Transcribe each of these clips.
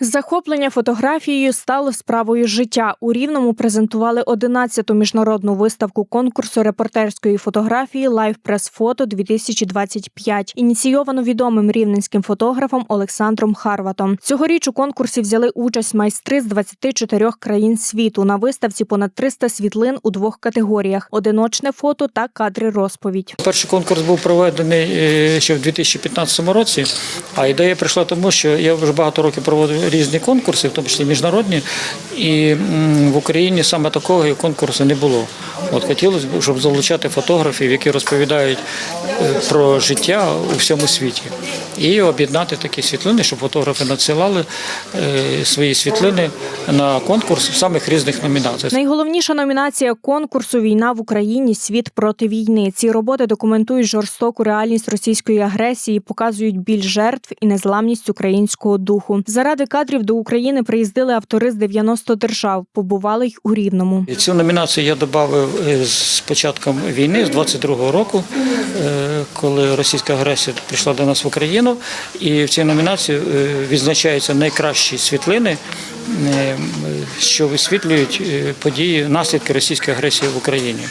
Захоплення фотографією стало справою життя. У Рівному презентували 11-ту міжнародну виставку конкурсу репортерської фотографії Лайв Прес Фото 2025 ініційовано відомим рівненським фотографом Олександром Харватом. Цьогоріч у конкурсі взяли участь майстри з 24 країн світу. На виставці понад 300 світлин у двох категоріях: одиночне фото та кадри розповідь. Перший конкурс був проведений е, ще в 2015 році. А ідея прийшла тому, що я вже багато років проводив різні конкурси, в тому числі міжнародні, і в Україні саме такого конкурсу не було. От хотілося б, щоб залучати фотографів, які розповідають е, про життя у всьому світі, і об'єднати такі світлини, щоб фотографи надсилали е, свої світлини на конкурс в самих різних номінаціях. Найголовніша номінація конкурсу Війна в Україні Світ проти війни. Ці роботи документують жорстоку реальність російської агресії, показують біль жертв і незламність українського духу. Заради кадрів до України приїздили автори з 90 держав. Побували й у Рівному. Цю номінацію я додав з початком війни, з 22-го року, е, коли російська агресія прийшла до нас в Україну. І в цій номінації е, відзначаються найкращі світлини, е, що висвітлюють події, наслідки російської агресії в Україні.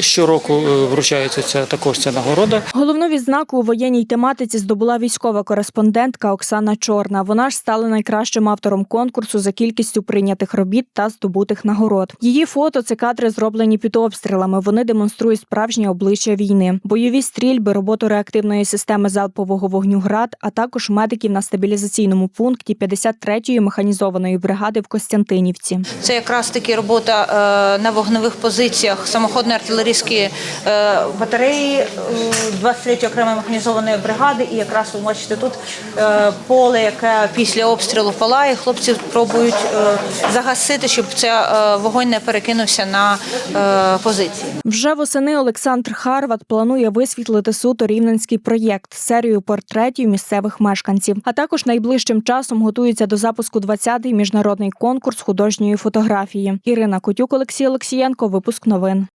Щороку е, вручається ця також ця нагорода. Головну відзнаку у воєнній тематиці здобула військова кореспондентка Оксана Чорна. Вона ж стала найкращим автором конкурсу за кількістю прийнятих робіт та здобутих нагород. Її фото це кадри зроблені під обстрілами. Вони демонструють справжнє обличчя війни, бойові стрільби, роботу реактивної системи залпового вогню ГРАД, а також медиків на стабілізаційному пункті 53-ї механізованої бригади в Костянтинівці. Це якраз таки робота е, на вогневих позиціях самоходної артилерійської е, батареї е, 23-ї окремої механізованої бригади. І якраз ви бачите тут е, поле, яке після обстрілу палає. Хлопці пробують е, загасити, щоб е, вогонь не перекинувся на е, позиції. Вже восени Олександр Харват планує висвітлити суто рівненський проєкт серію портретів місцевих мешканців. А також найближчим часом готується до запуску 20-й міжнародний конкурс художньої фотографії. Ірина Котюк, Олексій Олексієнко. Випуск новин.